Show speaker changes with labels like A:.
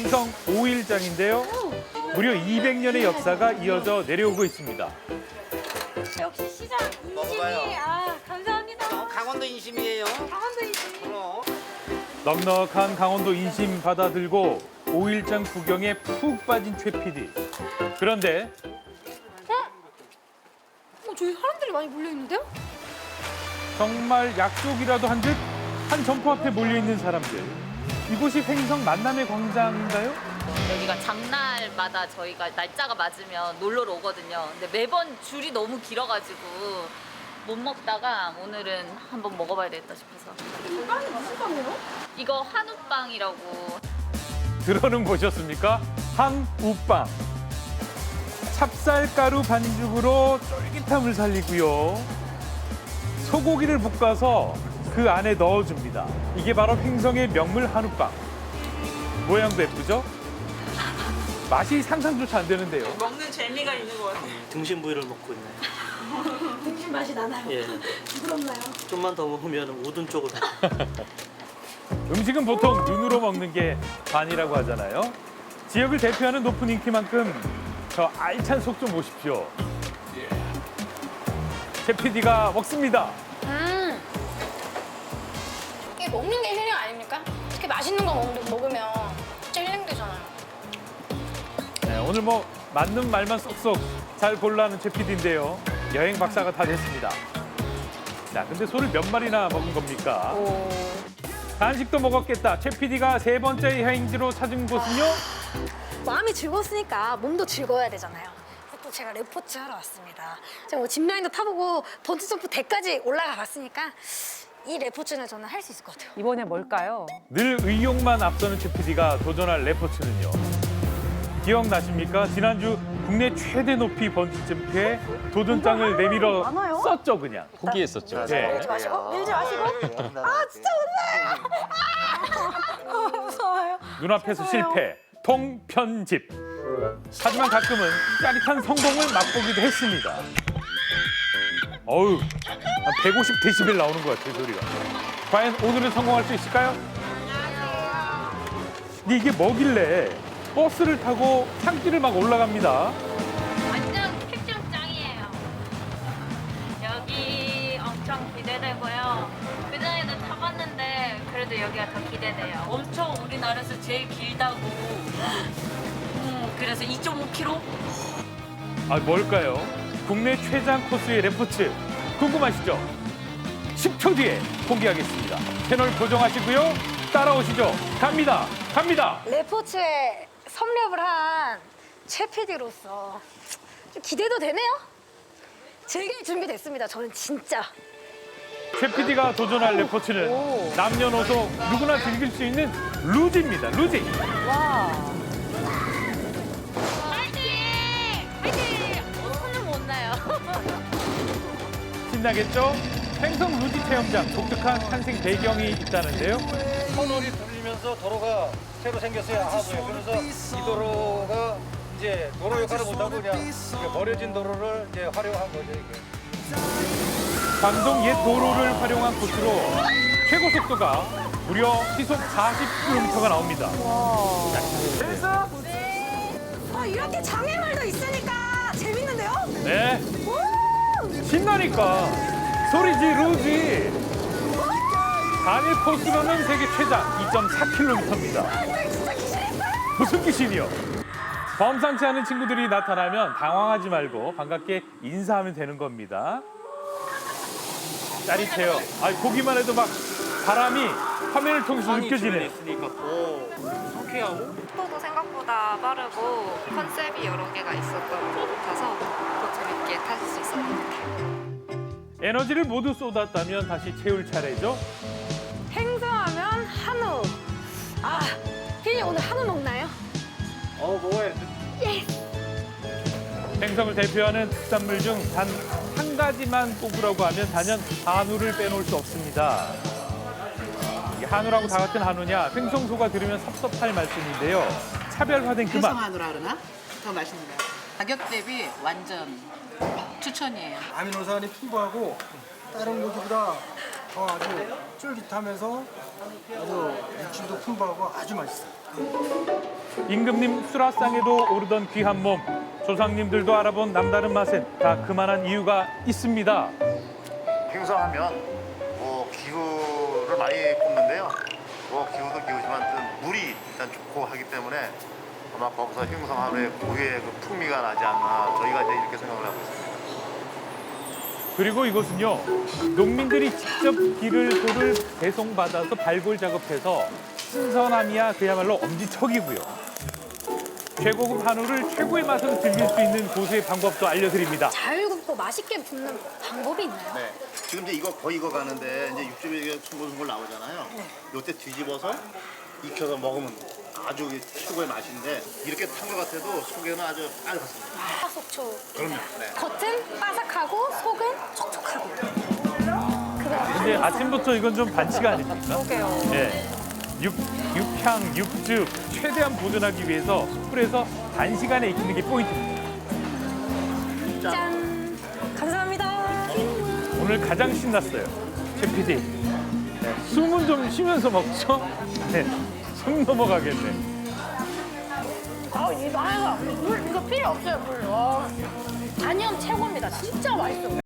A: 횡성 오일장인데요. 무려 200년의 역사가 이어져 내려오고 있습니다.
B: 역시 시장 인심이
C: 먹어봐요.
B: 아 감사합니다.
C: 강원도 인심이에요.
B: 강원도 인심.
C: 그럼.
A: 넉넉한 강원도 인심 받아들고 오일장 구경에 푹 빠진 최 PD. 그런데
B: 어 저기 사람들이 많이 몰려 있는데요?
A: 정말 약속이라도 한 듯 한 점포 앞에 몰려 있는 사람들. 이곳이 횡성 만남의 광장인가요?
D: 여기가 장날마다 저희가 날짜가 맞으면 놀러 오거든요. 근데 매번 줄이 너무 길어가지고 못 먹다가 오늘은 한번 먹어봐야 되겠다 싶어서.
B: 이 빵이 무슨 빵이에요?
D: 이거 한우빵이라고
A: 들어는 보셨습니까? 항우빵. 찹쌀가루 반죽으로 쫄깃함을 살리고요. 소고기를 볶아서 그 안에 넣어줍니다. 이게 바로 횡성의 명물 한우빵. 모양도 예쁘죠? 맛이 상상조차 안 되는데요.
E: 먹는 재미가 있는 것 같아요.
F: 등심 부위를 먹고 있네요.
B: 등심 맛이 나나요?
F: 예.
B: 부드럽나요?
F: 좀만 더 먹으면 우둔 쪽으로.
A: 음식은 보통 눈으로 먹는 게 반이라고 하잖아요. 지역을 대표하는 높은 인기만큼 저 알찬 속 좀 보십시오. 제 PD가 먹습니다.
G: 먹는 게 힐링 아닙니까? 이렇게 맛있는 거 먹, 먹으면 진짜 힐링 되잖아요.
A: 네, 오늘 뭐 맞는 말만 쏙쏙 잘 골라하는 최 PD인데요. 여행 박사가 다 됐습니다. 자, 근데 소를 몇 마리나 먹은 겁니까? 간식도 먹었겠다. 최 PD가 세 번째 여행지로 찾은 곳은요?
G: 마음이 즐거웠으니까 몸도 즐거워야 되잖아요. 그래서 또 제가 레포츠 하러 왔습니다. 제가 뭐 짚라인도 타보고 번지점프 대까지 올라가 봤으니까 이 레포츠는 저는 할 수 있을 것 같아요.
H: 이번에 뭘까요?
A: 늘 의욕만 앞서는 최 PD가 도전할 레포츠는요. 기억나십니까? 지난주 국내 최대 높이 번지 점프에 도전 장을 내밀어 썼죠, 그냥.
I: 포기했었죠.
A: 네.
G: 밀지 마시고, 밀지 마시고.
C: 아 진짜
G: 아, 무서워요.
A: 눈앞에서 실패, 통편집. 하지만 가끔은 짜릿한 성공을 맛보기도 했습니다. 어우, 한 150데시벨 나오는 것 같아요, 소리가. 과연 오늘은 성공할 수 있을까요? 근데 이게 뭐길래 버스를 타고 산길을 막 올라갑니다.
D: 완전 캡슐 짱이에요. 여기 엄청 기대되고요. 그 전에도 타봤는데 그래도 여기가 더 기대돼요. 엄청 우리나라에서 제일 길다고. 음, 그래서 2.5km?
A: 아, 뭘까요? 국내 최장 코스의 레포츠 궁금하시죠? 10초 뒤에 공개하겠습니다. 채널 고정하시고요. 따라오시죠. 갑니다. 갑니다.
G: 레포츠에 섭렵을 한 최 PD로서 좀 기대도 되네요. 즐길 준비 됐습니다. 저는 진짜.
A: 최 PD가 도전할 레포츠는 남녀노소 누구나 즐길 수 있는 루지입니다. 루지.
D: 어,
A: 신나겠죠? 횡성 루지 체험장 독특한 탄생 배경이 있다는데요.
J: 터널이 뚫리면서 도로가 새로 생겼어요 하고요. 그래서 이 도로가 이제 도로 역할을 못하고 그냥 버려진 도로를 이제 활용한 거죠 이게.
A: 광동 옛 도로를 활용한 코스로 최고 속도가 무려 시속 40km가 나옵니다.
G: 아, 이렇게 장애물도 있으니까 재밌는데요?
A: 네. 신나니까 소리지 루지. 단일 코스로는 세계 최장 2.4km입니다. 무슨 귀신이요? 범상치 않은 친구들이 나타나면 당황하지 말고 반갑게 인사하면 되는 겁니다. 짜릿해요. 아, 보기만 해도 막 바람이 화면을 통해서 느껴지네.
F: 있으니까 더 상쾌하고
K: 속도도 생각보다 빠르고 컨셉이 여러 개가 있었던 것 같아서 더 재밌 게 타실 수 있었던 것 같아요.
A: 에너지를 모두 쏟았다면 다시 채울 차례죠.
G: 행성하면 한우. 아, 피디 오늘 한우 먹나요?
J: 어 뭐해?
A: 행성을 대표하는 특산물 중 단 한 가지만 꼽으라고 하면 단연 한우를 빼놓을 수 없습니다. 이 한우라고 다 같은 한우냐? 횡성소가 들으면 섭섭할 말씀인데요. 차별화된 그 맛.
E: 해성한우라 그러나? 더 맛있네요. 가격 대비 완전 추천이에요.
J: 아미노산이 풍부하고 다른 고기보다 더 아주
H: 쫄깃하면서 아주 육질도 풍부하고 아주 맛있어요.
A: 임금님 수라상에도 오르던 귀한 몸. 조상님들도 알아본 남다른 맛엔 다 그만한 이유가 있습니다.
I: 행사하면 뭐 기후를 많이 뽑는데요. 뭐 기후도 기후지만 또 물이 일단 좋고 하기 때문에 아마 거기서 행성하루의 고유의 그 풍미가 나지 않나 저희가 이제 이렇게 생각을 하고 있습니다.
A: 그리고 이것은요 농민들이 직접 길을 돌을 배송받아서 발굴 작업해서 신선함이야 그야말로 엄지척이고요. 최고급 한우를 최고의 맛으로 즐길 수 있는 고수의 방법도 알려드립니다.
G: 잘 굽고 맛있게 굽는 방법이 있나요?
I: 네. 지금 이제 이거 거의 익어 가는데 이제 육즙이 숭글숭글 나오잖아요. 요때 뒤집어서 익혀서 먹으면 아주 최고의 맛인데 이렇게 탄 것 같아도 속에는 아주 빨갛습니다.
G: 바삭속초.
I: 그럼요. 네.
G: 겉은 바삭하고 속은 촉촉하고. 그래.
A: 근데 아침부터 이건 좀 반칙 아닙니까?
K: 그러게요.
A: 예. 육, 육향, 육즙 최대한 보존하기 위해서 숯불에서 단시간에 익히는 게 포인트입니다.
G: 짠. 감사합니다.
A: 오늘 가장 신났어요. 최 PD. 네, 숨은 좀 쉬면서 먹죠? 네, 숨 넘어가겠네.
G: 아, 이 맛있어. 물 이거 필요 없어요, 물. 와. 단연 최고입니다. 진짜 맛있어.